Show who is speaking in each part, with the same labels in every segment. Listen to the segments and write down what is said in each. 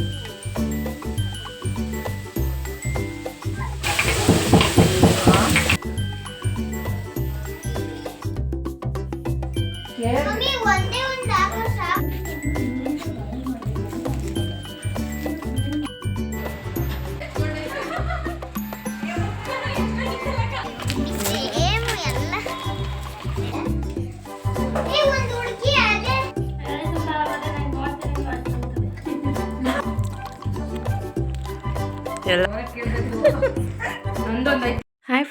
Speaker 1: Thank
Speaker 2: you.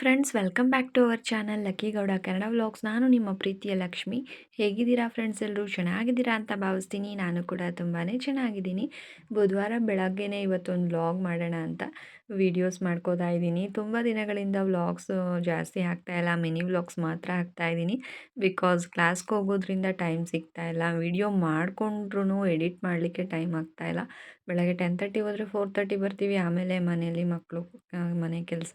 Speaker 2: Friends welcome back to our channel ಲಕ್ಕಿಗೌಡ Kannada vlogs ನಾನು ನಿಮ್ಮ ಪ್ರೀತಿಯ ಲಕ್ಷ್ಮಿ. ಹೇಗಿದ್ದೀರಾ ಫ್ರೆಂಡ್ಸ್ ಎಲ್ಲರೂ ಚೆನ್ನಾಗಿದ್ದೀರಾ ಅಂತ ಭಾವಿಸ್ತೀನಿ. ನಾನು ಕೂಡ ತುಂಬಾ ಚೆನ್ನಾಗಿದ್ದೀನಿ. ಬುಧವಾರ ಬೆಳಗ್ಗೆನೇ ಇವತ್ತೊಂದು ವ್ಲಾಗ್ ಮಾಡೋಣ ಅಂತ ವೀಡಿಯೋಸ್ ಮಾಡ್ಕೋತಾ ಇದ್ದೀನಿ. ತುಂಬ ದಿನಗಳಿಂದ ವ್ಲಾಗ್ಸ್ ಜಾಸ್ತಿ ಆಗ್ತಾಯಿಲ್ಲ ಮಿನಿ ವ್ಲಾಗ್ಸ್ ಮಾತ್ರ ಹಾಕ್ತಾಯಿದ್ದೀನಿ ಬಿಕಾಸ್ ಕ್ಲಾಸ್ಗೆ ಹೋಗೋದ್ರಿಂದ ಟೈಮ್ ಸಿಗ್ತಾ ಇಲ್ಲ. ವಿಡಿಯೋ ಮಾಡಿಕೊಂಡ್ರೂ ಎಡಿಟ್ ಮಾಡಲಿಕ್ಕೆ ಟೈಮ್ ಆಗ್ತಾಯಿಲ್ಲ ಬೆಳಗ್ಗೆ ಟೆನ್ ತರ್ಟಿ ಹೋದರೆ ಫೋರ್ ತರ್ಟಿ ಬರ್ತೀವಿ. ಆಮೇಲೆ ಮನೆಯಲ್ಲಿ ಮಕ್ಕಳು ಮನೆ ಕೆಲಸ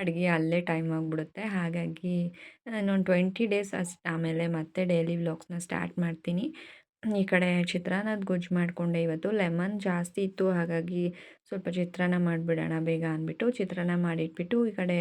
Speaker 2: ಅಡುಗೆ ಅಲ್ಲೇ ಟೈಮ್ ಆಗಿಬಿಡುತ್ತೆ. ಹಾಗಾಗಿ ಇನ್ನೊಂದು ಟ್ವೆಂಟಿ ಡೇಸ್ ಅಷ್ಟು ಆಮೇಲೆ ಮತ್ತೆ ಡೈಲಿ ವ್ಲಾಗ್ಸ್ನ ಸ್ಟಾರ್ಟ್ ಮಾಡ್ತೀನಿ. ಈ ಕಡೆ ಚಿತ್ರಾನ್ನದ ಗೊಜ್ಜು ಮಾಡಿಕೊಂಡೆ ಇವತ್ತು. ಲೆಮನ್ ಜಾಸ್ತಿ ಇತ್ತು. ಹಾಗಾಗಿ ಸ್ವಲ್ಪ ಚಿತ್ರಾನ್ನ ಮಾಡಿಬಿಡೋಣ, ಬೇಗ ಅಂದ್ಬಿಟ್ಟು ಚಿತ್ರಾನ್ನ ಮಾಡಿಟ್ಬಿಟ್ಟು ಈ ಕಡೆ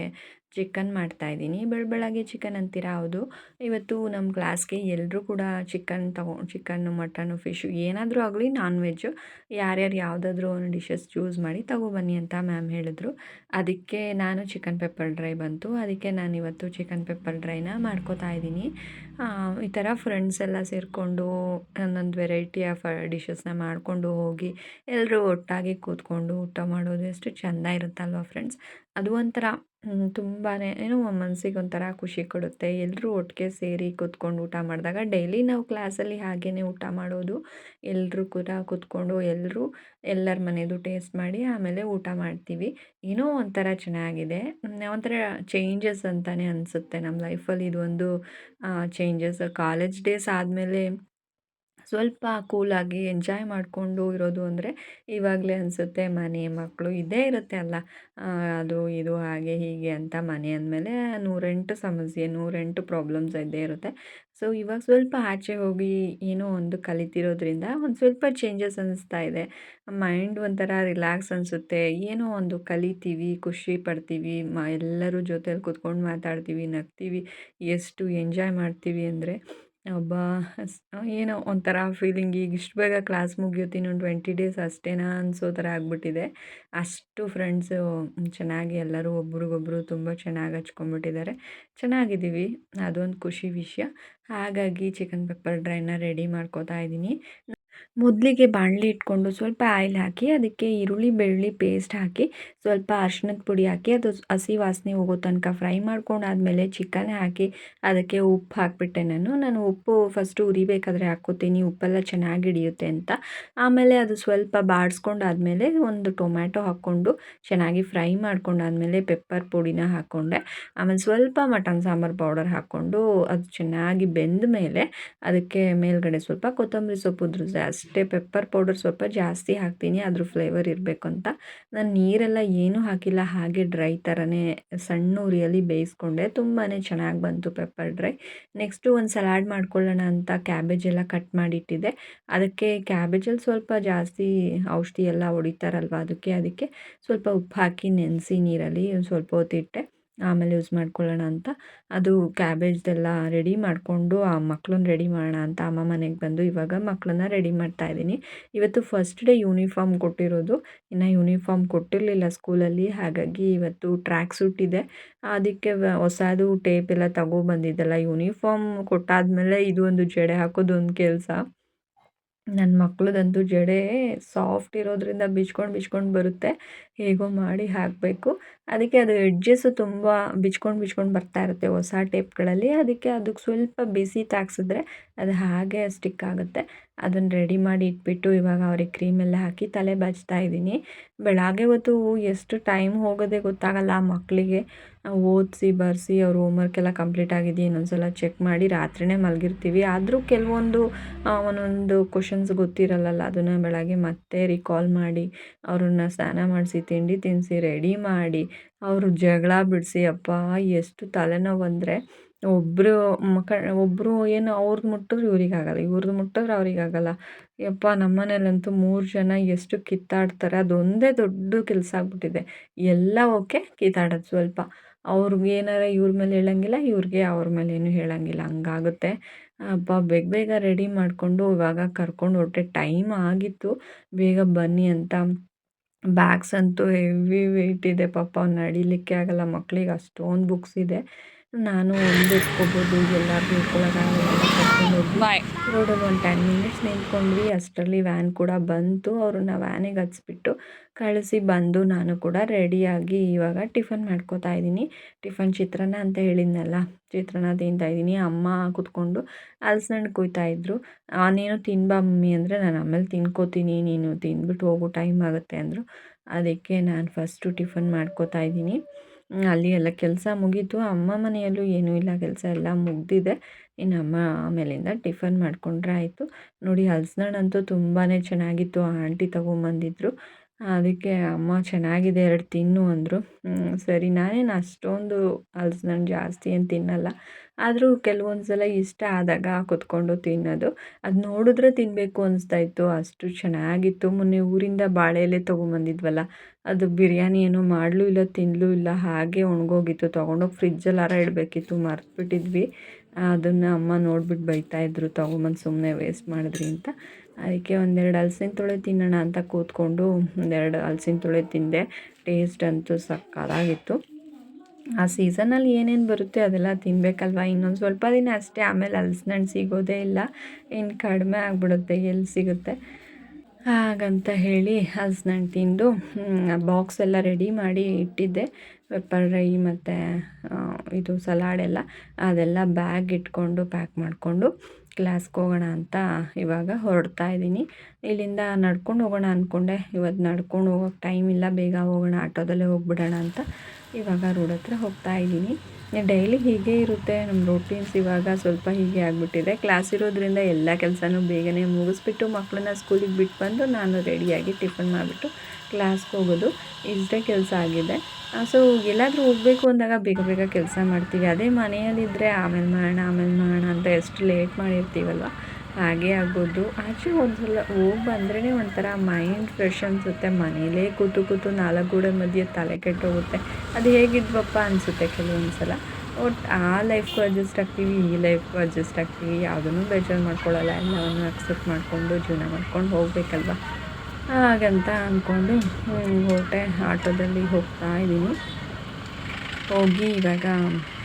Speaker 2: ಚಿಕನ್ ಮಾಡ್ತಾಯಿದ್ದೀನಿ ಬೆಳ ಬೆಳಗ್ಗೆ ಚಿಕನ್ ಅಂತೀರಾ? ಹೌದು. ಇವತ್ತು ನಮ್ಮ ಕ್ಲಾಸ್ಗೆ ಎಲ್ಲರೂ ಕೂಡ ಚಿಕನ್ ತಗೊ ಚಿಕನ್ನು ಮಟನ್ನು ಫಿಶು ಏನಾದರೂ ಆಗಲಿ ನಾನ್ ವೆಜ್ಜು ಯಾರ್ಯಾರು ಯಾವುದಾದ್ರೂ ಒಂದು ಡಿಶಸ್ ಚೂಸ್ ಮಾಡಿ ತಗೊಬನ್ನಿ ಅಂತ ಮ್ಯಾಮ್ ಹೇಳಿದ್ರು. ಅದಕ್ಕೆ ನಾನು ಚಿಕನ್ ಪೆಪ್ಪರ್ ಡ್ರೈ ಬಂತು. ಅದಕ್ಕೆ ನಾನು ಇವತ್ತು ಚಿಕನ್ ಪೆಪ್ಪರ್ ಡ್ರೈನ ಮಾಡ್ಕೋತಾ ಇದ್ದೀನಿ. ಈ ಥರ ಫ್ರೆಂಡ್ಸ್ ಎಲ್ಲ ಸೇರಿಕೊಂಡು ಒಂದೊಂದು ವೆರೈಟಿ ಆಫ್ ಡಿಶಸ್ನ ಮಾಡಿಕೊಂಡು ಹೋಗಿ ಎಲ್ಲರೂ ಒಟ್ಟಾಗಿ ಕೂತ್ಕೊಂಡು ಊಟ ಮಾಡೋದು ಎಷ್ಟು ಚೆಂದ ಇರುತ್ತಲ್ವ ಫ್ರೆಂಡ್ಸ್ ಅದು ಒಂಥರ ತುಂಬಾ ಏನೋ ಮನಸ್ಸಿಗೆ ಒಂಥರ ಖುಷಿ ಕೊಡುತ್ತೆ. ಎಲ್ಲರೂ ಒಟ್ಟಿಗೆ ಸೇರಿ ಕೂತ್ಕೊಂಡು ಊಟ ಮಾಡಿದಾಗ ಡೈಲಿ ನಾವು ಕ್ಲಾಸಲ್ಲಿ ಹಾಗೇ ಊಟ ಮಾಡೋದು. ಎಲ್ಲರೂ ಕೂಡ ಕೂತ್ಕೊಂಡು ಎಲ್ಲರೂ ಎಲ್ಲರ ಮನೆಯದು ಟೇಸ್ಟ್ ಮಾಡಿ ಆಮೇಲೆ ಊಟ ಮಾಡ್ತೀವಿ. ಏನೋ ಒಂಥರ ಚೆನ್ನಾಗಿದೆ. ಒಂಥರ ಚೇಂಜಸ್ ಅಂತಲೇ ಅನಿಸುತ್ತೆ ನಮ್ಮ ಲೈಫಲ್ಲಿ ಇದೊಂದು ಚೇಂಜಸ್ ಕಾಲೇಜ್ ಡೇಸ್ ಆದಮೇಲೆ ಸ್ವಲ್ಪ ಕೂಲಾಗಿ ಎಂಜಾಯ್ ಮಾಡಿಕೊಂಡು ಇರೋದು ಅಂದರೆ ಇವಾಗಲೇ ಅನಿಸುತ್ತೆ ಮನೆ ಮಕ್ಕಳು ಇದೇ ಇರುತ್ತೆ ಅಲ್ಲ. ಅದು, ಇದು, ಹಾಗೆ, ಹೀಗೆ ಅಂತ ಮನೆ ಅಂದಮೇಲೆ ನೂರೆಂಟು ಸಮಸ್ಯೆ, ನೂರೆಂಟು ಪ್ರಾಬ್ಲಮ್ಸ್ ಇದ್ದೇ ಇರುತ್ತೆ. ಸೊ ಇವಾಗ ಸ್ವಲ್ಪ ಆಚೆ ಹೋಗಿ ಏನೋ ಒಂದು ಕಲಿತಿರೋದ್ರಿಂದ ಒಂದು ಸ್ವಲ್ಪ ಚೇಂಜಸ್ ಅನ್ನಿಸ್ತಾ ಇದೆ. ಮೈಂಡ್ ಒಂಥರ ರಿಲ್ಯಾಕ್ಸ್ ಅನಿಸುತ್ತೆ. ಏನೋ ಒಂದು ಕಲಿತೀವಿ, ಖುಷಿ ಪಡ್ತೀವಿ, ಮ, ಎಲ್ಲರೂ ಜೊತೇಲಿ ಕೂತ್ಕೊಂಡು ಮಾತಾಡ್ತೀವಿ, ನಗ್ತೀವಿ, ಎಷ್ಟು ಎಂಜಾಯ್ ಮಾಡ್ತೀವಿ ಅಂದರೆ ಅಬ್ಬಾ ಸ್ ಏನೋ ಒಂಥರ ಫೀಲಿಂಗ್ ಈಗ ಇಷ್ಟು ಬೇಗ ಕ್ಲಾಸ್ ಮುಗಿಯುತ್ತೆ ಇನ್ನೊಂದು ಟ್ವೆಂಟಿ ಡೇಸ್ ಅಷ್ಟೇನಾ ಅನಿಸೋ ಥರ ಆಗಿಬಿಟ್ಟಿದೆ. ಅಷ್ಟು ಫ್ರೆಂಡ್ಸು ಚೆನ್ನಾಗಿ ಎಲ್ಲರೂ ಒಬ್ರಿಗೊಬ್ರು ತುಂಬ ಚೆನ್ನಾಗಿ ಹಚ್ಕೊಂಡ್ಬಿಟ್ಟಿದ್ದಾರೆ. ಚೆನ್ನಾಗಿದ್ದೀವಿ, ಅದೊಂದು ಖುಷಿ ವಿಷಯ. ಹಾಗಾಗಿ ಚಿಕನ್ ಪೆಪ್ಪರ್ ಡ್ರೈನ ರೆಡಿ ಮಾಡ್ಕೋತಾ ಇದ್ದೀನಿ. ಮೊದಲಿಗೆ ಬಾಣಲಿ ಇಟ್ಕೊಂಡು ಸ್ವಲ್ಪ ಆಯಿಲ್ ಹಾಕಿ, ಅದಕ್ಕೆ ಈರುಳ್ಳಿ, ಬೆಳ್ಳುಳ್ಳಿ ಪೇಸ್ಟ್ ಹಾಕಿ, ಸ್ವಲ್ಪ ಅರ್ಶಿಣದ ಪುಡಿ ಹಾಕಿ, ಅದು ಹಸಿ ವಾಸನೆ ಹೋಗೋ ತನಕ ಫ್ರೈ ಮಾಡ್ಕೊಂಡಾದ್ಮೇಲೆ ಚಿಕನ್ ಹಾಕಿ, ಅದಕ್ಕೆ ಉಪ್ಪು ಹಾಕಿಬಿಟ್ಟೆ ನಾನು. ನಾನು ಉಪ್ಪು ಫಸ್ಟು ಉರಿಬೇಕಾದ್ರೆ ಹಾಕ್ಕೋತೀನಿ, ಉಪ್ಪೆಲ್ಲ ಚೆನ್ನಾಗಿ ಹಿಡಿಯುತ್ತೆ ಅಂತ. ಆಮೇಲೆ ಅದು ಸ್ವಲ್ಪ ಬಾಡಿಸ್ಕೊಂಡಾದ್ಮೇಲೆ ಒಂದು ಟೊಮ್ಯಾಟೊ ಹಾಕ್ಕೊಂಡು ಚೆನ್ನಾಗಿ ಫ್ರೈ ಮಾಡ್ಕೊಂಡಾದ್ಮೇಲೆ ಪೆಪ್ಪರ್ ಪುಡಿನ ಹಾಕ್ಕೊಂಡೆ ಆಮೇಲೆ ಸ್ವಲ್ಪ ಮಟನ್ ಸಾಂಬಾರು ಪೌಡರ್ ಹಾಕ್ಕೊಂಡು ಅದು ಚೆನ್ನಾಗಿ ಬೆಂದ ಮೇಲೆ ಅದಕ್ಕೆ ಮೇಲ್ಗಡೆ ಸ್ವಲ್ಪ ಕೊತ್ತಂಬರಿ ಸೊಪ್ಪು ಉದುರಿಸಿದೆ. ಅಷ್ಟೇ ಪೆಪ್ಪರ್ ಪೌಡರ್ ಸ್ವಲ್ಪ ಜಾಸ್ತಿ ಹಾಕ್ತೀನಿ. ಅದ್ರ ಫ್ಲೇವರ್ ಇರಬೇಕು ಅಂತ. ನಾನು ನೀರೆಲ್ಲ ಏನೂ ಹಾಕಿಲ್ಲ. ಹಾಗೆ ಡ್ರೈ ಥರನೇ ಸಣ್ಣ ಉರಿಯಲ್ಲಿ ಬೇಯಿಸ್ಕೊಂಡೆ. ತುಂಬಾ ಚೆನ್ನಾಗಿ ಬಂತು ಪೆಪ್ಪರ್ ಡ್ರೈ ನೆಕ್ಸ್ಟು ಒಂದು ಸಲಾಡ್ ಮಾಡ್ಕೊಳ್ಳೋಣ ಅಂತ ಕ್ಯಾಬೇಜ್ ಎಲ್ಲ ಕಟ್ ಮಾಡಿಟ್ಟಿದ್ದೆ. ಅದಕ್ಕೆ ಕ್ಯಾಬೇಜಲ್ಲಿ ಸ್ವಲ್ಪ ಜಾಸ್ತಿ ಔಷಧಿ ಎಲ್ಲ ಹೊಡಿತಾರಲ್ವ? ಅದಕ್ಕೆ ಅದಕ್ಕೆ ಸ್ವಲ್ಪ ಉಪ್ಪು ಹಾಕಿ ನೆನೆಸಿ ನೀರಲ್ಲಿ ಒಂದು ಸ್ವಲ್ಪ ಹೊತ್ತಿಟ್ಟೆ. ಆಮೇಲೆ ಯೂಸ್ ಮಾಡ್ಕೊಳ್ಳೋಣ ಅಂತ. ಅದು ಕ್ಯಾಬೇಜ್ದೆಲ್ಲ ರೆಡಿ ಮಾಡಿಕೊಂಡು ಆ ಮಕ್ಕಳನ್ನ ರೆಡಿ ಮಾಡೋಣ ಅಂತ ಅಮ್ಮ ಮನೆಗೆ ಬಂದು ಇವಾಗ ಮಕ್ಕಳನ್ನ ರೆಡಿ ಮಾಡ್ತಾ ಇದ್ದೀನಿ. ಇವತ್ತು ಫಸ್ಟ್ ಡೇ ಯೂನಿಫಾರ್ಮ್ ಕೊಟ್ಟಿರೋದು. ಇನ್ನು ಯೂನಿಫಾರ್ಮ್ ಕೊಟ್ಟಿರಲಿಲ್ಲ ಸ್ಕೂಲಲ್ಲಿ, ಹಾಗಾಗಿ ಇವತ್ತು ಟ್ರ್ಯಾಕ್ ಸೂಟ್ ಇದೆ. ಅದಕ್ಕೆ ಹೊಸದು ಟೇಪ್ ಎಲ್ಲ ತಗೊಬಂದಿದ್ದಲ್ಲ. ಯೂನಿಫಾರ್ಮ್ ಕೊಟ್ಟಾದಮೇಲೆ ಇದು ಒಂದು ಜಡೆ ಹಾಕೋದು ಒಂದು ಕೆಲಸ. ನನ್ನ ಮಕ್ಳದಂತೂ ಜಡೆ ಸಾಫ್ಟ್ ಇರೋದ್ರಿಂದ ಬಿಚ್ಕೊಂಡು ಬಿಚ್ಕೊಂಡು ಬರುತ್ತೆ. ಹೇಗೋ ಮಾಡಿ ಹಾಕಬೇಕು. ಅದಕ್ಕೆ ಅದು ಎಡ್ಜಸ್ಸು ತುಂಬ ಬಿಚ್ಕೊಂಡು ಬಿಚ್ಕೊಂಡು ಬರ್ತಾ ಇರುತ್ತೆ ಹೊಸ ಟೇಪ್ಗಳಲ್ಲಿ ಅದಕ್ಕೆ ಅದಕ್ಕೆ ಸ್ವಲ್ಪ ಬಿಸಿ ತಾಕ್ಸಿದ್ರೆ ಅದು ಹಾಗೆ ಸ್ಟಿಕ್ ಆಗುತ್ತೆ. ಅದನ್ನು ರೆಡಿ ಮಾಡಿ ಇಟ್ಬಿಟ್ಟು ಇವಾಗ ಅವ್ರಿಗೆ ಕ್ರೀಮೆಲ್ಲ ಹಾಕಿ ತಲೆ ಬಚ್ತಾ ಇದ್ದೀನಿ. ಬೆಳಗ್ಗೆ ಹೊತ್ತು ಎಷ್ಟು ಟೈಮ್ ಹೋಗೋದೆ ಗೊತ್ತಾಗಲ್ಲ. ಆ ಮಕ್ಕಳಿಗೆ ಓದಿಸಿ, ಬರೆಸಿ, ಅವ್ರ ಹೋಮ್ವರ್ಕ್ ಎಲ್ಲ ಕಂಪ್ಲೀಟ್ ಆಗಿದೆಯಾ ಇನ್ನೊಂದ್ಸಲ ಚೆಕ್ ಮಾಡಿ ರಾತ್ರಿನೇ ಮಲಗಿರ್ತೀವಿ. ಆದರೂ ಕೆಲವೊಂದು ಒಂದೊಂದು ಕ್ವಶನ್ಸ್ ಗೊತ್ತಿರಲ್ಲಲ್ಲ. ಅದನ್ನು ಬೆಳಗ್ಗೆ ಮತ್ತೆ ರಿಕಾಲ್ ಮಾಡಿ, ಅವ್ರನ್ನ ಸ್ನಾನ ಮಾಡಿಸಿ, ತಿಂಡಿ ತಿನ್ನಿಸಿ ರೆಡಿ ಮಾಡಿ, ಅವರು ಜಗಳ ಬಿಡಿಸಿ ಅಪ್ಪ ಎಷ್ಟು ತಲೆನೋವು ಅಂದರೆ ಒಬ್ಬರು ಮಕ ಒಬ್ಬರು ಏನು ಅವ್ರದ್ದು ಮುಟ್ಟಿದ್ರೆ ಇವ್ರಿಗಾಗಲ್ಲ ಇವ್ರದ್ದು ಮುಟ್ಟಿದ್ರೆ ಅವ್ರಿಗಾಗಲ್ಲ ಯಪ್ಪ, ನಮ್ಮ ಮನೇಲಂತೂ ಮೂರು ಜನ ಎಷ್ಟು ಕಿತ್ತಾಡ್ತಾರೆ, ಅದೊಂದೇ ದೊಡ್ಡ ಕೆಲಸ ಆಗ್ಬಿಟ್ಟಿದೆ. ಎಲ್ಲ ಓಕೆ, ಕಿತ್ತಾಡೋದು ಸ್ವಲ್ಪ. ಅವ್ರಿಗೆ ಏನಾರ ಇವ್ರ ಮೇಲೆ ಹೇಳಂಗಿಲ್ಲ, ಇವ್ರಿಗೆ ಅವ್ರ ಮೇಲೆ ಏನು ಹೇಳಂಗಿಲ್ಲ. ಹಂಗಾಗುತ್ತೆ. ಅಪ್ಪ ಬೇಗ ಬೇಗ ರೆಡಿ ಮಾಡಿಕೊಂಡು ಇವಾಗ ಕರ್ಕೊಂಡು ಹೊರಟೆ. ಟೈಮ್ ಆಗಿತ್ತು. ಬೇಗ ಬನ್ನಿ ಅಂತ. ಬ್ಯಾಗ್ಸ್ ಅಂತೂ ಹೆವಿ ವೆಯ್ಟ್ ಇದೆ ಪಾಪ. ನಡಿಲಿಕ್ಕೆ ಆಗಲ್ಲ. ಮಕ್ಳಿಗೆ ಅಷ್ಟೊಂದು ಬುಕ್ಸ್ ಇದೆ. ನಾನು ಒಂದು ಇಟ್ಕೊಬೋದು ಎಲ್ಲರಿಗೂ ಎತ್ಕೊಳ್ಳೋಕ್ಕಾಗಲ್ಲ ಕರ್ಕೊಂಡೋಗಿ ರೋಡಲ್ಲಿ ಒಂದು ಟೆನ್ ಮಿನಿಟ್ಸ್ ನಿಂತ್ಕೊಂಡ್ವಿ ಅಷ್ಟರಲ್ಲಿ ವ್ಯಾನ್ ಕೂಡ ಬಂತು. ಅವ್ರನ್ನ ವ್ಯಾನಿಗೆ ಹಚ್ಚಿಬಿಟ್ಟು ಕಳಿಸಿ ಬಂದು ನಾನು ಕೂಡ ರೆಡಿಯಾಗಿ ಇವಾಗ ಟಿಫನ್ ಮಾಡ್ಕೋತಾ ಇದ್ದೀನಿ. ಟಿಫನ್ ಚಿತ್ರಾನ್ನ ಅಂತ ಹೇಳಿದ್ನಲ್ಲ ಚಿತ್ರಾನ್ನ ತಿಂತಾ ಇದ್ದೀನಿ. ಅಮ್ಮ ಕೂತ್ಕೊಂಡು ಕುಯ್ತಾ ಇದ್ರು. ನೀನು ತಿನ್ಬಾ ಮಮ್ಮಿ ಅಂದರೆ ನಾನು ಆಮೇಲೆ ತಿನ್ಕೋತೀನಿ ನೀನು ತಿಂದ್ಬಿಟ್ಟು ಹೋಗೋ ಟೈಮ್ ಆಗುತ್ತೆ ಅಂದರು. ಅದಕ್ಕೆ ನಾನು ಫಸ್ಟು ಟಿಫನ್ ಮಾಡ್ಕೋತಾ ಇದ್ದೀನಿ. ಅಲ್ಲಿ ಎಲ್ಲ ಕೆಲಸ ಮುಗೀತು. ಅಮ್ಮ ಮನೆಯಲ್ಲೂ ಏನೂ ಇಲ್ಲ, ಕೆಲಸ ಎಲ್ಲ ಮುಗ್ದಿದೆ. ಇನ್ನು ಅಮ್ಮ ಆಮೇಲಿಂದ ಟಿಫನ್ ಮಾಡಿಕೊಂಡ್ರೆ ಆಯಿತು. ನೋಡಿ ಹಲ್ಸ್ನಣ್ಣಂತೂ ತುಂಬಾ ಚೆನ್ನಾಗಿತ್ತು. ಆಂಟಿ ತೊಗೊಂಬಂದಿದ್ರು. ಅದಕ್ಕೆ ಅಮ್ಮ ಚೆನ್ನಾಗಿದೆ ಎರಡು ತಿನ್ನು ಅಂದರು. ಸರಿ, ನಾನೇನು ಅಷ್ಟೊಂದು ಹಲ್ಸಿನಣ್ಣು ಜಾಸ್ತಿ ಏನು ತಿನ್ನಲ್ಲ. ಆದರೂ ಕೆಲವೊಂದು ಸಲ ಇಷ್ಟ ಆದಾಗ ಕುತ್ಕೊಂಡು ತಿನ್ನೋದು. ಅದು ನೋಡಿದ್ರೆ ತಿನ್ನಬೇಕು ಅನಿಸ್ತಾಯಿತ್ತು ಅಷ್ಟು ಚೆನ್ನಾಗಿತ್ತು. ಮೊನ್ನೆ ಊರಿಂದ ಬಾಳೆ ಎಲೆ ತೊಗೊಂಬಂದಿದ್ವಲ್ಲ, ಅದು ಬಿರಿಯಾನಿ ಏನೂ ಮಾಡಲೂ ಇಲ್ಲ ತಿನ್ನಲೂ ಇಲ್ಲ, ಹಾಗೆ ಒಣಗೋಗಿತ್ತು. ತೊಗೊಂಡೋಗಿ ಫ್ರಿಜ್ಜಲ್ಲಾರ ಇಡಬೇಕಿತ್ತು, ಮರ್ತುಬಿಟ್ಟಿದ್ವಿ. ಅದನ್ನು ಅಮ್ಮ ನೋಡ್ಬಿಟ್ಟು ಬೈತಾಯಿದ್ರು ತೊಗೊಂಬಂದು ಸುಮ್ಮನೆ ವೇಸ್ಟ್ ಮಾಡಿದ್ರಿ ಅಂತ. ಅದಕ್ಕೆ ಒಂದೆರಡು ಹಲ್ಸಿನ ತೊಳೆ ತಿನ್ನೋಣ ಅಂತ ಕೂತ್ಕೊಂಡು ಒಂದೆರಡು ಹಲ್ಸಿನ ತೊಳೆ ತಿಂದೆ. ಟೇಸ್ಟ್ ಅಂತೂ ಸಕ್ಕತ್ತಾಗಿತ್ತು. ಆ ಸೀಸನಲ್ಲಿ ಏನೇನು ಬರುತ್ತೆ ಅದೆಲ್ಲ ತಿನ್ನಬೇಕಲ್ವ ಇನ್ನೊಂದು ಸ್ವಲ್ಪ ದಿನ ಅಷ್ಟೇ, ಆಮೇಲೆ ಹಲ್ಸಿನ ಹಣ್ಣು ಸಿಗೋದೇ ಇಲ್ಲ. ಇನ್ನು ಕಡಿಮೆ ಆಗಿಬಿಡುತ್ತೆ, ಎಲ್ಲಿ ಸಿಗುತ್ತೆ? ಹಾಗಂತ ಹೇಳಿ ಹಲ್ಸಿನ ತಿಂದು ಬಾಕ್ಸ್ ಎಲ್ಲ ರೆಡಿ ಮಾಡಿ ಇಟ್ಟಿದ್ದೆ. ಪೆಪ್ಪರ್ ರೈ ಮತ್ತು ಇದು ಸಲಾಡೆಲ್ಲ ಅದೆಲ್ಲ ಬ್ಯಾಗ್ ಇಟ್ಕೊಂಡು ಪ್ಯಾಕ್ ಮಾಡಿಕೊಂಡು ಕ್ಲಾಸ್ಗೆ ಹೋಗೋಣ ಅಂತ ಇವಾಗ ಹೊರಡ್ತಾ ಇದ್ದೀನಿ. ಇಲ್ಲಿಂದ ನಡ್ಕೊಂಡು ಹೋಗೋಣ ಅಂದ್ಕೊಂಡೆ ಇವತ್ತು ನಡ್ಕೊಂಡು ಹೋಗೋಕ್ಕೆ ಟೈಮ್ ಇಲ್ಲ. ಬೇಗ ಹೋಗೋಣ. ಆಟೋದಲ್ಲೇ ಹೋಗ್ಬಿಡೋಣ ಅಂತ ಇವಾಗ ರೋಡ್ ಹತ್ರ ಹೋಗ್ತಾ ಇದ್ದೀನಿ. ಡೈಲಿ ಹೀಗೆ ಇರುತ್ತೆ ನಮ್ಮ ರೂಟೀನ್ಸ್ ಇವಾಗ ಸ್ವಲ್ಪ ಹೀಗೆ ಆಗಿಬಿಟ್ಟಿದೆ. ಕ್ಲಾಸ್ ಇರೋದ್ರಿಂದ ಎಲ್ಲ ಕೆಲಸನೂ ಬೇಗನೆ ಮುಗಿಸ್ಬಿಟ್ಟು ಮಕ್ಕಳನ್ನ ಸ್ಕೂಲಿಗೆ ಬಿಟ್ಟು ಬಂದು ನಾನು ರೆಡಿಯಾಗಿ ಟಿಫನ್ ಮಾಡಿಬಿಟ್ಟು ಕ್ಲಾಸ್ಗೆ ಹೋಗೋದು. ಇಷ್ಟೇ ಕೆಲಸ ಆಗಿದೆ. ಸೊ ಎಲ್ಲಾದರೂ ಹೋಗಬೇಕು ಅಂದಾಗ ಬೇಗ ಬೇಗ ಕೆಲಸ ಮಾಡ್ತೀವಿ. ಅದೇ ಮನೆಯಲ್ಲಿದ್ದರೆ ಆಮೇಲೆ ಮಾಡೋಣ ಆಮೇಲೆ ಮಾಡೋಣ ಅಂತ ಎಷ್ಟು ಲೇಟ್ ಮಾಡಿರ್ತೀವಲ್ವ? ಹಾಗೇ ಆಗೋದು. ಆಚೆ ಒಂದ್ಸಲ ಹೋಗಿ ಬಂದ್ರೇ ಒಂಥರ ಮೈಂಡ್ ಫ್ರೆಶ್ ಅನಿಸುತ್ತೆ. ಮನೇಲೇ ಕೂತು ಕೂತು ನಾಲ್ಕು ಗೋಡೆ ಮಧ್ಯೆ ತಲೆ ಕೆಟ್ಟೋಗುತ್ತೆ. ಅದು ಹೇಗಿದ್ವಪ್ಪ ಅನಿಸುತ್ತೆ ಕೆಲವೊಂದು ಸಲ ಒಟ್ಟು ಆ ಲೈಫ್ಗೂ ಅಡ್ಜಸ್ಟ್ ಆಗ್ತೀವಿ, ಈ ಲೈಫ್ಗೂ ಅಡ್ಜಸ್ಟ್ ಆಗ್ತೀವಿ. ಯಾವುದನ್ನು ಬೇಜಾರು ಮಾಡ್ಕೊಳ್ಳಲ್ಲ ಎಲ್ಲವನ್ನು ಅಕ್ಸೆಪ್ಟ್ ಮಾಡಿಕೊಂಡು, ಜೀವನ ಮಾಡ್ಕೊಂಡು ಹೋಗಬೇಕಲ್ವ? ಹಾಗಂತ ಅಂದ್ಕೊಂಡು ಹೊರಟೆ ಆಟೋದಲ್ಲಿ ಹೋಗ್ತಾ ಇದ್ದೀನಿ. ಹೋಗಿ ಇವಾಗ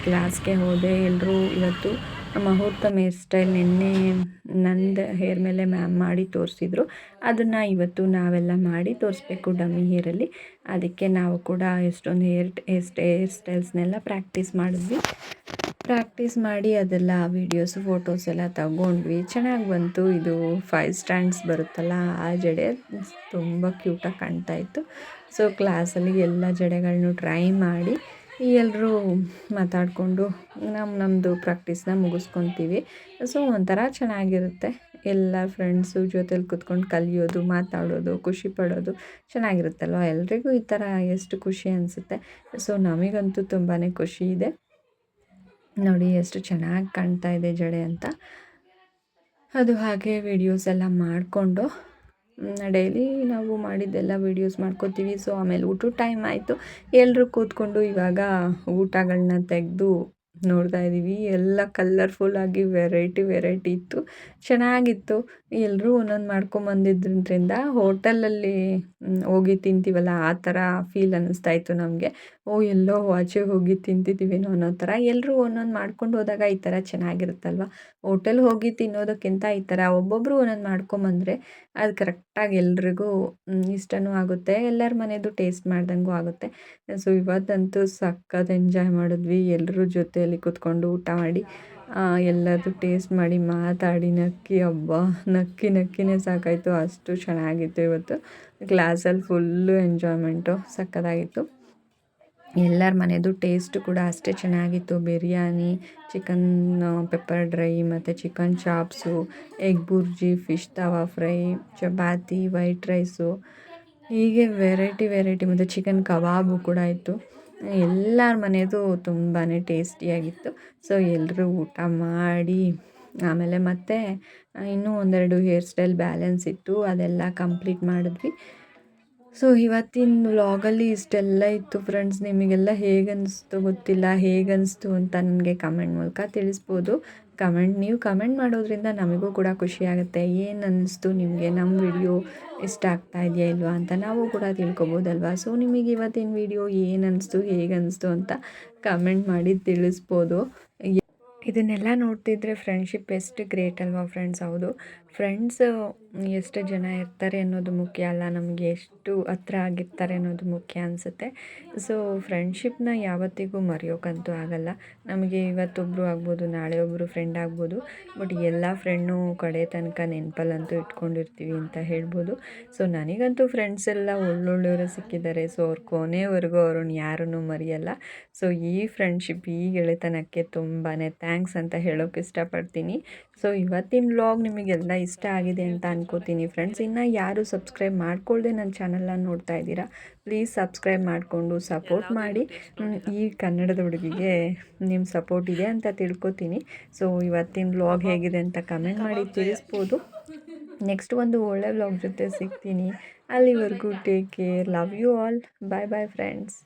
Speaker 2: ಕ್ಲಾಸ್ಗೆ ಹೋದೆ. ಎಲ್ಲರೂ ಇವತ್ತು ಮುಹೂರ್ತಮ್ ಹೇರ್ ಸ್ಟೈಲ್ ನಿನ್ನೆ ನಂದು ಹೇರ್ ಮೇಲೆ ಮ್ಯಾಮ್ ಮಾಡಿ ತೋರಿಸಿದ್ರು. ಅದನ್ನು ಇವತ್ತು ನಾವೆಲ್ಲ ಮಾಡಿ ತೋರಿಸ್ಬೇಕು ಡಮ್ಮಿ ಹೇರಲ್ಲಿ ಅದಕ್ಕೆ ನಾವು ಕೂಡ ಎಷ್ಟೊಂದು ಹೇರ್ ಹೇರ್ ಸ್ಟೈಲ್ಸ್ನೆಲ್ಲ ಪ್ರಾಕ್ಟೀಸ್ ಮಾಡಿದ್ವಿ. ಪ್ರಾಕ್ಟೀಸ್ ಮಾಡಿ ಅದೆಲ್ಲ ವೀಡಿಯೋಸು ಫೋಟೋಸ್ ಎಲ್ಲ ತಗೊಂಡ್ವಿ. ಚೆನ್ನಾಗಿ ಬಂತು. ಇದು ಫೈವ್ ಸ್ಟ್ಯಾಂಡ್ಸ್ ಬರುತ್ತಲ್ಲ, ಆ ಜಡೆ ತುಂಬ ಕ್ಯೂಟಾಗಿ ಕಾಣ್ತಾ ಇತ್ತು. ಸೊ ಕ್ಲಾಸಲ್ಲಿ ಎಲ್ಲ ಜಡೆಗಳನ್ನೂ ಟ್ರೈ ಮಾಡಿ ಎಲ್ಲರೂ ಮಾತಾಡಿಕೊಂಡು ನಮ್ಮ ನಮ್ಮದು ಪ್ರಾಕ್ಟೀಸ್ನ ಮುಗಿಸ್ಕೊತೀವಿ. ಸೊ ಒಂಥರ ಚೆನ್ನಾಗಿರುತ್ತೆ. ಎಲ್ಲ ಫ್ರೆಂಡ್ಸು ಜೊತೇಲಿ ಕೂತ್ಕೊಂಡು ಕಲಿಯೋದು, ಮಾತಾಡೋದು, ಖುಷಿ ಪಡೋದು ಚೆನ್ನಾಗಿರುತ್ತಲ್ವ? ಎಲ್ರಿಗೂ ಈ ಥರ ಎಷ್ಟು ಖುಷಿ ಅನಿಸುತ್ತೆ? ಸೊ ನಮಗಂತೂ ತುಂಬಾ ಖುಷಿ ಇದೆ. ನೋಡಿ, ಎಷ್ಟು ಚೆನ್ನಾಗಿ ಕಾಣ್ತಾ ಇದೆ ಜಡೆ ಅಂತ. ಅದು ಹಾಗೆ ವಿಡಿಯೋಸ್ ಎಲ್ಲ ಮಾಡಿಕೊಂಡು ಡೈಲಿ ನಾವು ಮಾಡಿದ್ದೆಲ್ಲ ವೀಡಿಯೋಸ್ ಮಾಡ್ಕೋತೀವಿ. ಸೊ ಆಮೇಲೆ ಊಟದ ಟೈಮ್ ಆಯಿತು. ಎಲ್ಲರೂ ಕೂತ್ಕೊಂಡು ಇವಾಗ ಊಟಗಳನ್ನ ತೆಗೆದು ನೋಡ್ತಾ ಇದ್ದೀವಿ. ಎಲ್ಲ ಕಲರ್ಫುಲ್ಲಾಗಿ ವೆರೈಟಿ ವೆರೈಟಿ ಇತ್ತು. ಚೆನ್ನಾಗಿತ್ತು. ಎಲ್ಲರೂ ಒಂದೊಂದು ಮಾಡ್ಕೊಂಬಂದಿದ್ದರಿಂದ ಹೋಟೆಲಲ್ಲಿ ಹೋಗಿ ತಿಂತೀವಲ್ಲ, ಆ ಥರ ಫೀಲ್ ಅನ್ನಿಸ್ತಾ ಇತ್ತು ನಮಗೆ. ಓ, ಎಲ್ಲೋ ಆಚೆ ಹೋಗಿ ತಿಂತಿದ್ದೀವೇನೋ ಅನ್ನೋ ಥರ. ಎಲ್ಲರೂ ಒಂದೊಂದು ಮಾಡ್ಕೊಂಡು ಹೋದಾಗ ಈ ಥರ ಚೆನ್ನಾಗಿರುತ್ತಲ್ವ? ಹೋಟೆಲ್ ಹೋಗಿ ತಿನ್ನೋದಕ್ಕಿಂತ ಈ ಥರ ಒಬ್ಬೊಬ್ಬರು ಒಂದೊಂದು ಮಾಡ್ಕೊಂಬಂದರೆ ಅದು ಕರೆಕ್ಟಾಗಿ ಎಲ್ರಿಗೂ ಇಷ್ಟವೂ ಆಗುತ್ತೆ. ಎಲ್ಲರ ಮನೆಯದು ಟೇಸ್ಟ್ ಮಾಡ್ದಂಗೂ ಆಗುತ್ತೆ. ಸೊ ಇವತ್ತಂತೂ ಸಖತ್ ಎಂಜಾಯ್ ಮಾಡಿದ್ವಿ. ಎಲ್ಲರೂ ಜೊತೆಯಲ್ಲಿ ಕೂತ್ಕೊಂಡು ಊಟ ಮಾಡಿ ಎಲ್ಲದು ಟೇಸ್ಟ್ ಮಾಡಿ ಮಾತಾಡಿ, ನಕ್ಕಿ ಹಬ್ಬ ನಕ್ಕಿ, ನಕ್ಕಿನೇ ಸಾಕಾಯಿತು. ಅಷ್ಟು ಚೆನ್ನಾಗಿತ್ತು ಇವತ್ತು. ಕ್ಲಾಸಲ್ಲಿ ಫುಲ್ಲು ಎಂಜಾಯ್ಮೆಂಟು ಸಕ್ಕತ್ತಾಗಿತ್ತು. ಎಲ್ಲರ ಮನೆಯದು ಟೇಸ್ಟು ಕೂಡ ಅಷ್ಟೇ ಚೆನ್ನಾಗಿತ್ತು. ಬಿರಿಯಾನಿ ಚಿಕನ್ ಪೆಪ್ಪರ್ ಡ್ರೈ ಮತ್ತು chicken chops egg bhurji fish tawa fry chapati white rice ಹೀಗೆ ವೆರೈಟಿ ವೆರೈಟಿ ಮತ್ತು ಚಿಕನ್ ಕಬಾಬು ಕೂಡ ಇತ್ತು ಎಲ್ಲರ ಮನೆಯದು ತುಂಬಾ ಟೇಸ್ಟಿಯಾಗಿತ್ತು. ಸೊ ಎಲ್ಲರೂ ಊಟ ಮಾಡಿ, ಆಮೇಲೆ ಮತ್ತೆ ಇನ್ನೂ ಒಂದೆರಡು ಹೇರ್ ಸ್ಟೈಲ್ ಬ್ಯಾಲೆನ್ಸ್ ಇತ್ತು, ಅದೆಲ್ಲ ಕಂಪ್ಲೀಟ್ ಮಾಡಿದ್ವಿ. ಸೊ, ಇವತ್ತಿನ ವ್ಲಾಗಲ್ಲಿ ಇಷ್ಟೆಲ್ಲ ಇತ್ತು ಫ್ರೆಂಡ್ಸ್. ನಿಮಗೆಲ್ಲ ಹೇಗನ್ನಿಸ್ತು ಗೊತ್ತಿಲ್ಲ ಹೇಗನ್ನಿಸ್ತು ಅಂತ ನನಗೆ ಕಮೆಂಟ್ ಮೂಲಕ ತಿಳಿಸ್ಬೋದು. ಕಮೆಂಟ್, ನೀವು ಕಮೆಂಟ್ ಮಾಡೋದ್ರಿಂದ ನಮಗೂ ಕೂಡ ಖುಷಿ ಆಗುತ್ತೆ ಏನು ಅನ್ನಿಸ್ತು ನಿಮಗೆ? ನಮ್ಮ ವಿಡಿಯೋ ಇಷ್ಟ ಆಗ್ತಾ ಇದೆಯಾ ಇಲ್ವಾ ಅಂತ ನಾವು ಕೂಡ ತಿಳ್ಕೊಬೋದಲ್ವಾ? ಸೊ ನಿಮಗೆ ಇವತ್ತಿನ ವಿಡಿಯೋ ಏನು ಅನ್ನಿಸ್ತು, ಹೇಗೆ ಅನ್ನಿಸ್ತು ಅಂತ ಕಮೆಂಟ್ ಮಾಡಿ ತಿಳಿಸ್ಬೋದು. ಇದನ್ನೆಲ್ಲ ನೋಡ್ತಿದ್ರೆ ಫ್ರೆಂಡ್ಶಿಪ್ ಎಷ್ಟು ಗ್ರೇಟ್ ಅಲ್ವಾ ಫ್ರೆಂಡ್ಸ್ ಹೌದು. ಫ್ರೆಂಡ್ಸ್ ಎಷ್ಟು ಜನ ಇರ್ತಾರೆ ಅನ್ನೋದು ಮುಖ್ಯ ಅಲ್ಲ. ನಮಗೆ ಎಷ್ಟು ಹತ್ರ ಆಗಿರ್ತಾರೆ ಅನ್ನೋದು ಮುಖ್ಯ ಅನಿಸುತ್ತೆ. ಸೊ ಫ್ರೆಂಡ್ಶಿಪ್ನ ಯಾವತ್ತಿಗೂ ಮರೆಯೋಕ್ಕಂತೂ ಆಗಲ್ಲ. ನಮಗೆ ಇವತ್ತೊಬ್ಬರು ಆಗ್ಬೋದು, ನಾಳೆ ಒಬ್ಬರು ಫ್ರೆಂಡ್ ಆಗ್ಬೋದು. ಬಟ್ ಎಲ್ಲ ಫ್ರೆಂಡ್ನು ಕಡೆ ತನಕ ನೆನಪಲ್ಲಂತೂ ಇಟ್ಕೊಂಡಿರ್ತೀವಿ ಅಂತ ಹೇಳ್ಬೋದು. ಸೊ ನನಗಂತೂ ಫ್ರೆಂಡ್ಸ್ ಎಲ್ಲ ಒಳ್ಳೊಳ್ಳೆಯವರು ಸಿಕ್ಕಿದ್ದಾರೆ. ಸೊ ಅವ್ರ ಕೊನೆವರೆಗೂ ಅವ್ರನ್ನ ಯಾರನ್ನು ಮರೆಯಲ್ಲ. ಸೊ ಈ ಫ್ರೆಂಡ್ಶಿಪ್ ಈ ಗೆಳೆತನಕ್ಕೆ ತುಂಬಾ ಥ್ಯಾಂಕ್ಸ್ ಅಂತ ಹೇಳೋಕೆ ಇಷ್ಟಪಡ್ತೀನಿ. ಸೊ ಇವತ್ತಿನ ವ್ಲಾಗ್ ನಿಮಗೆಲ್ಲ ಇಷ್ಟ ಆಗಿದೆ ಅಂತ ಅನ್ಕೋತೀನಿ ಫ್ರೆಂಡ್ಸ್ ಇನ್ನು ಯಾರು ಸಬ್ಸ್ಕ್ರೈಬ್ ಮಾಡ್ಕೊಳ್ಳದೆ ನನ್ನ ಚಾನಲ್ನ ನೋಡ್ತಾ ಇದ್ದೀರಾ ಪ್ಲೀಸ್ ಸಬ್ಸ್ಕ್ರೈಬ್ ಮಾಡಿಕೊಂಡು ಸಪೋರ್ಟ್ ಮಾಡಿ. ಈ ಕನ್ನಡದ ಹುಡುಗಿಗೆ ನಿಮ್ಮ ಸಪೋರ್ಟ್ ಇದೆ ಅಂತ ತಿಳ್ಕೊತೀನಿ. ಸೊ ಇವತ್ತಿನ ವ್ಲಾಗ್ ಹೇಗಿದೆ ಅಂತ ಕಮೆಂಟ್ ಮಾಡಿ ತಿಳಿಸ್ಬೋದು. ನೆಕ್ಸ್ಟ್ ಒಂದು ಒಳ್ಳೆ ವ್ಲಾಗ್ ಜೊತೆ ಸಿಗ್ತೀನಿ. ಅಲ್ಲಿವರೆಗೂ take care love you all bye bye friends